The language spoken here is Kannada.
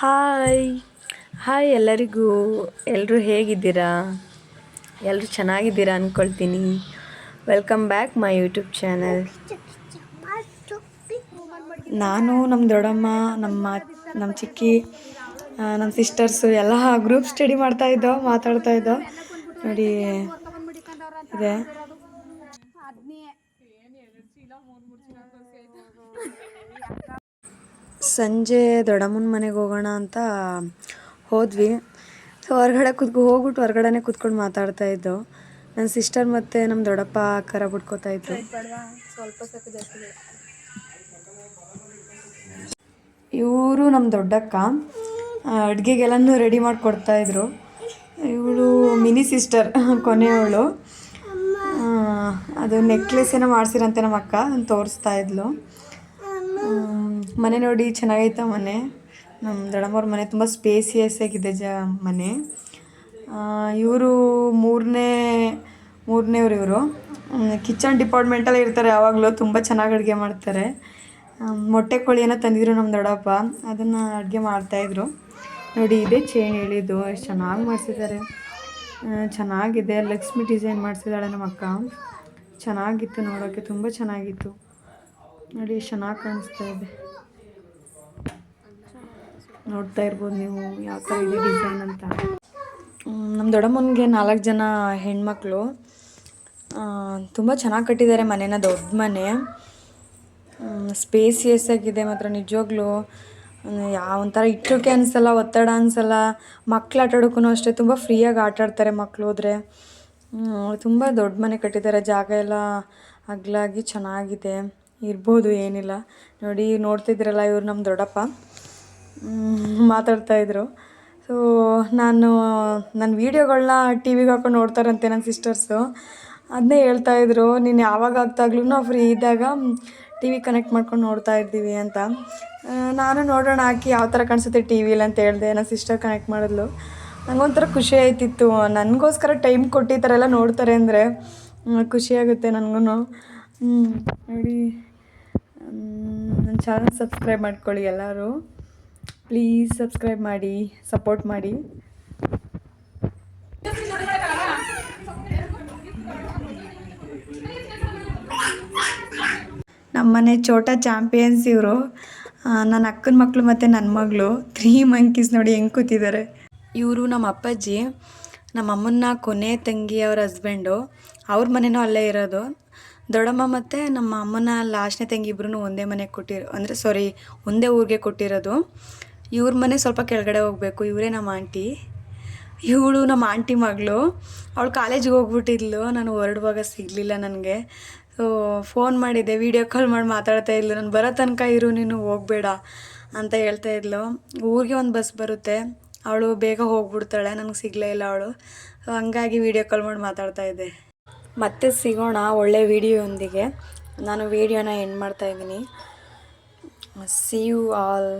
ಹಾಯ್ ಹಾಯ್ ಎಲ್ಲರಿಗೂ. ಎಲ್ಲರೂ ಹೇಗಿದ್ದೀರಾ? ಎಲ್ಲರೂ ಚೆನ್ನಾಗಿದ್ದೀರಾ ಅಂದ್ಕೊಳ್ತೀನಿ welcome back my YouTube channel ನಾನು ನಮ್ಮ ದೊಡ್ಡಮ್ಮ, ನಮ್ಮ ನಮ್ಮ ಚಿಕ್ಕಿ ನಮ್ಮ ಸಿಸ್ಟರ್ಸು ಎಲ್ಲ ಗ್ರೂಪ್ ಸ್ಟಡಿ ಮಾಡ್ತಾಯಿದ್ದೋ ಮಾತಾಡ್ತಾಯಿದ್ದೋ ನೋಡಿ, ಇದೆ. ಸಂಜೆ ದೊಡ್ಡಮ್ಮನ ಮನೆಗೆ ಹೋಗೋಣ ಅಂತ ಹೋದ್ವಿ. ಸೊ ಹೊರಗಡೆ ಕುತ್ಕೊ, ಹೋಗ್ಬಿಟ್ಟು ಹೊರಗಡೆನೆ ಕುತ್ಕೊಂಡು ಮಾತಾಡ್ತಾ ಇದ್ದೋ. ನನ್ನ ಸಿಸ್ಟರ್ ಮತ್ತು ನಮ್ಮ ದೊಡ್ಡಪ್ಪ ಕರ ಬಿಟ್ಕೋತಾ ಇದ್ರು. ಇವರು ನಮ್ಮ ದೊಡ್ಡಕ್ಕ. ಅಡುಗೆಗೆಲ್ಲನೂ ರೆಡಿ ಮಾಡಿ ಕೊಡ್ತಾ ಇದ್ರು. ಇವಳು ಮಿನಿ ಸಿಸ್ಟರ್ ಕೊನೆಯವಳು. ಅದು ನೆಕ್ಲೆಸ್ ಏನೋ ಮಾಡ್ಸಿರಂತೆ ನಮ್ಮ ಅಕ್ಕ ತೋರಿಸ್ತಾ ಇದ್ಲು. ಮನೆ ನೋಡಿ ಚೆನ್ನಾಗೈತ ಮನೆ? ನಮ್ಮ ದೊಡ್ಡಮ್ಮವ್ರ ಮನೆ ತುಂಬ ಸ್ಪೇಸಿಯಸ್ ಆಗಿದೆ ಜ ಮನೆ. ಇವರು ಮೂರನೇ ಮೂರನೇವ್ರು ಇವರು. ಕಿಚನ್ ಡಿಪಾರ್ಟ್ಮೆಂಟಲ್ಲಿ ಇರ್ತಾರೆ, ಯಾವಾಗಲೂ ತುಂಬ ಚೆನ್ನಾಗಿ ಅಡುಗೆ ಮಾಡ್ತಾರೆ. ಮೊಟ್ಟೆ ಕೋಳಿ ಏನೋ ತಂದಿದ್ರು ನಮ್ಮ ದೊಡ್ಡಪ್ಪ. ಅದನ್ನು ಅಡುಗೆ ಮಾಡ್ತಾಯಿದ್ರು ನೋಡಿ, ಇದೇ ಚೇನ್ ಹೇಳಿದ್ದು. ಎಷ್ಟು ಚೆನ್ನಾಗಿ ಮಾಡಿಸಿದ್ದಾರೆ. ಚೆನ್ನಾಗಿದೆ. ಲಕ್ಷ್ಮಿ ಡಿಸೈನ್ ಮಾಡಿಸಿದ್ದಾಳೆ ನಮ್ಮ ಅಕ್ಕ. ಚೆನ್ನಾಗಿತ್ತು ನೋಡೋಕ್ಕೆ ತುಂಬ ಚೆನ್ನಾಗಿತ್ತು. ನೋಡಿ ಎಷ್ಟು ಚೆನ್ನಾಗಿ ಕಾಣಿಸ್ತಾ ಇದೆ. ನೋಡ್ತಾ ಇರ್ಬೋದು ನೀವು ಯಾವ ಥರ ಇದೆ ಡಿಸೈನ್ ಅಂತ. ನಮ್ಮ ದೊಡ್ಡಮ್ಮನಿಗೆ ನಾಲ್ಕು ಜನ ಹೆಣ್ಮಕ್ಳು. ತುಂಬ ಚೆನ್ನಾಗಿ ಕಟ್ಟಿದ್ದಾರೆ ಮನೇನ, ದೊಡ್ಡ ಮನೆ. ಸ್ಪೇಸಿಯಸ್ ಆಗಿದೆ ಮಾತ್ರ, ನಿಜವಾಗ್ಲೂ. ಯಾವ ಒಂಥರ ಇಟ್ಟೋಕೆ ಅನಿಸಲ್ಲ, ಒತ್ತಡ ಅನಿಸಲ್ಲ. ಮಕ್ಳು ಆಟಾಡೋಕ್ಕೂ ಅಷ್ಟೇ, ತುಂಬ ಫ್ರೀಯಾಗಿ ಆಟಾಡ್ತಾರೆ ಮಕ್ಳು ಹೋದರೆ. ತುಂಬ ದೊಡ್ಡ ಮನೆ ಕಟ್ಟಿದ್ದಾರೆ, ಜಾಗ ಎಲ್ಲ ಅಗಲಾಗಿ ಚೆನ್ನಾಗಿದೆ. ಇರ್ಬೋದು ಏನಿಲ್ಲ. ನೋಡಿ ನೋಡ್ತಿದ್ರಲ್ಲ ಇವ್ರು ನಮ್ಮ ದೊಡ್ಡಪ್ಪ. ಮ್, ಮಾತಾಡ್ತಾ ಇದ್ರು. ಸೊ ನಾನು ನನ್ನ ವೀಡಿಯೋಗಳನ್ನ ಟಿ ವಿಗೆ ಹಾಕೊಂಡು ನೋಡ್ತಾರಂತೆ ನನ್ನ ಸಿಸ್ಟರ್ಸು ಅದನ್ನೇ ಹೇಳ್ತಾ ಇದ್ರು ನೀನು ಯಾವಾಗ ಆಗ್ತಾಗ್ಲೂ ಫ್ರೀ ಇದ್ದಾಗ ಟಿ ವಿ ಕನೆಕ್ಟ್ ಮಾಡ್ಕೊಂಡು ನೋಡ್ತಾ ಇದ್ದೀವಿ ಅಂತ. ನಾನು ನೋಡೋಣ ಹಾಕಿ ಯಾವ ಥರ ಕಾಣಿಸುತ್ತೆ ಟಿ ವಿಲಿ ಅಂತ ಹೇಳಿದೆ ನನ್ನ ಸಿಸ್ಟರ್ ಕನೆಕ್ಟ್ ಮಾಡಿದ್ಲು. ನನಗೊಂಥರ ಖುಷಿ ಆಯ್ತಿತ್ತು. ನನಗೋಸ್ಕರ ಟೈಮ್ ಕೊಟ್ಟು ಈ ಥರ ಎಲ್ಲ ನೋಡ್ತಾರೆ ಅಂದರೆ ಖುಷಿಯಾಗುತ್ತೆ ನನಗೂ ನೋಡಿ ನನ್ನ ಚಾನಲ್ ಸಬ್ಸ್ಕ್ರೈಬ್ ಮಾಡ್ಕೊಳ್ಳಿ ಎಲ್ಲರೂ. ಪ್ಲೀಸ್ ಸಬ್ಸ್ಕ್ರೈಬ್ ಮಾಡಿ ಸಪೋರ್ಟ್ ಮಾಡಿ. ನಮ್ಮನೆ ಚೋಟಾ ಚಾಂಪಿಯನ್ಸ್ ಇವರು. ನನ್ನ ಅಕ್ಕನ ಮಕ್ಕಳು ಮತ್ತು ನನ್ನ ಮಗಳು. ತ್ರೀ ಮಂಕೀಸ್ ನೋಡಿ ಹೆಂಗೆ ಕೂತಿದ್ದಾರೆ ಇವರು ನಮ್ಮ ಅಪ್ಪಾಜಿ ನಮ್ಮ ಅಮ್ಮನ ಕೊನೆ ತಂಗಿ ಅವ್ರ ಹಸ್ಬೆಂಡು ಅವ್ರ ಮನೆನೂ ಅಲ್ಲೇ ಇರೋದು. ದೊಡ್ಡಮ್ಮ ಮತ್ತು ನಮ್ಮ ಅಮ್ಮನ ಲಾಸ್ಟ್ನೇ ತಂಗಿ ಇಬ್ರು ಒಂದೇ ಮನೆಗೆ ಕೊಟ್ಟಿರೋ ಅಂದರೆ ಸಾರಿ ಒಂದೇ ಊರಿಗೆ ಕೊಟ್ಟಿರೋದು. ಇವ್ರ ಮನೆ ಸ್ವಲ್ಪ ಕೆಳಗಡೆ ಹೋಗಬೇಕು, ಇವರೇ ನಮ್ಮ ಆಂಟಿ. ಇವಳು ನಮ್ಮ ಆಂಟಿ ಮಗಳು. ಅವಳು ಕಾಲೇಜಿಗೆ ಹೋಗ್ಬಿಟ್ಟಿದ್ಲು, ನಾನು ಹೊರಡುವಾಗ ಸಿಗಲಿಲ್ಲ ನನಗೆ. ಸೊ ಫೋನ್ ಮಾಡಿದ್ದೆ ವೀಡಿಯೋ ಕಾಲ್ ಮಾಡಿ ಮಾತಾಡ್ತಾ ಇದ್ಲು, ನಾನು ಬರೋ ತನಕ ಇರು, ನೀನು ಹೋಗಬೇಡ ಅಂತ ಹೇಳ್ತಾ ಇದ್ಲು. ಊರಿಗೆ ಒಂದು ಬಸ್ ಬರುತ್ತೆ, ಅವಳು ಬೇಗ ಹೋಗ್ಬಿಡ್ತಾಳೆ, ನನಗೆ ಸಿಗಲೇ ಇಲ್ಲ ಅವಳು. ಹಂಗಾಗಿ ವೀಡಿಯೋ ಕಾಲ್ ಮಾಡಿ ಮಾತಾಡ್ತಾ ಇದ್ದೆ. ಮತ್ತೆ ಸಿಗೋಣ, ಒಳ್ಳೆ ವೀಡಿಯೋಯೊಂದಿಗೆ ನಾನು ವೀಡಿಯೋನ ಎಂಡ್ ಮಾಡ್ತಾ ಇದ್ದೀನಿ. C you all